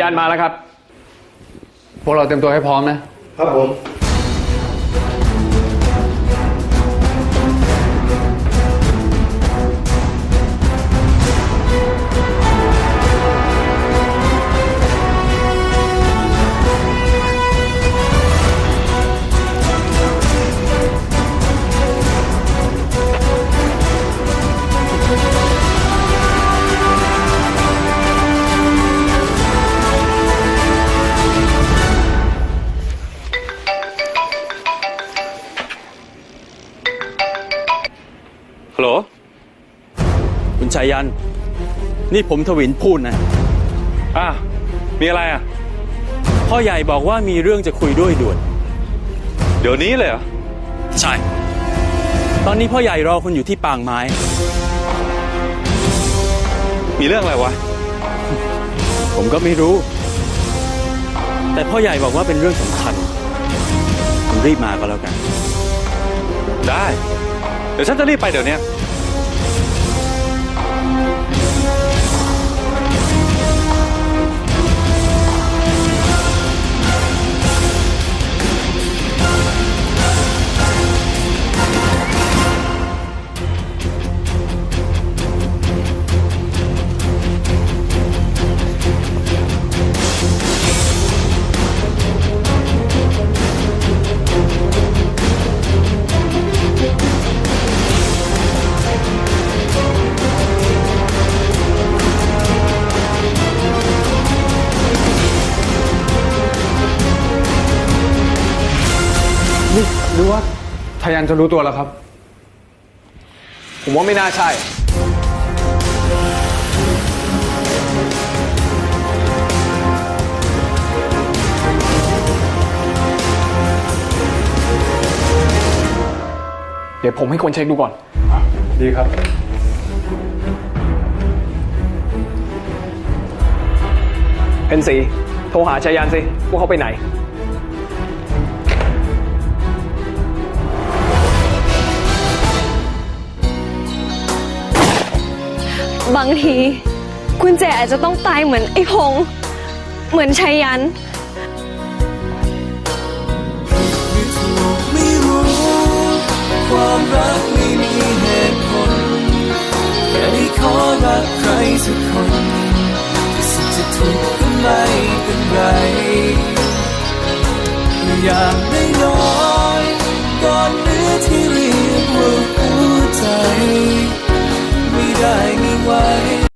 ยันมาแล้วครับ พวกเราเตรียมตัวให้พร้อมนะ ครับผม ชายัน นี่ผมทวินพูดนะ อะ มีอะไรอะ พ่อใหญ่บอกว่ามีเรื่องจะคุยด้วยด่วน เดี๋ยวนี้เลยเหรอ ใช่ ตอนนี้พ่อใหญ่รอคุณอยู่ที่ปางไม้ มีเรื่องอะไรวะ ผมก็ไม่รู้ แต่พ่อใหญ่บอกว่าเป็นเรื่องสำคัญคุณรีบมาก็แล้วกัน ได้ เดี๋ยวฉันจะรีบไปเดี๋ยวนี้ หรือว่าทายันจะรู้ตัวแล้วครับ ผมว่าไม่น่าใช่ เดี๋ยวผมให้คนเช็คดูก่อน ดีครับ เพนสีโทรหาชายันสิ ว่าเขาไปไหน บางทีคุณเจอาจจะต้องตายเหมือนไอ้พง เหมือนชัยยันความรักไม่มีเหตุผลแค่ได้ขอรักใครสักคนสุดจะถูกก็ไม่เป็นไรอยากได้ยอ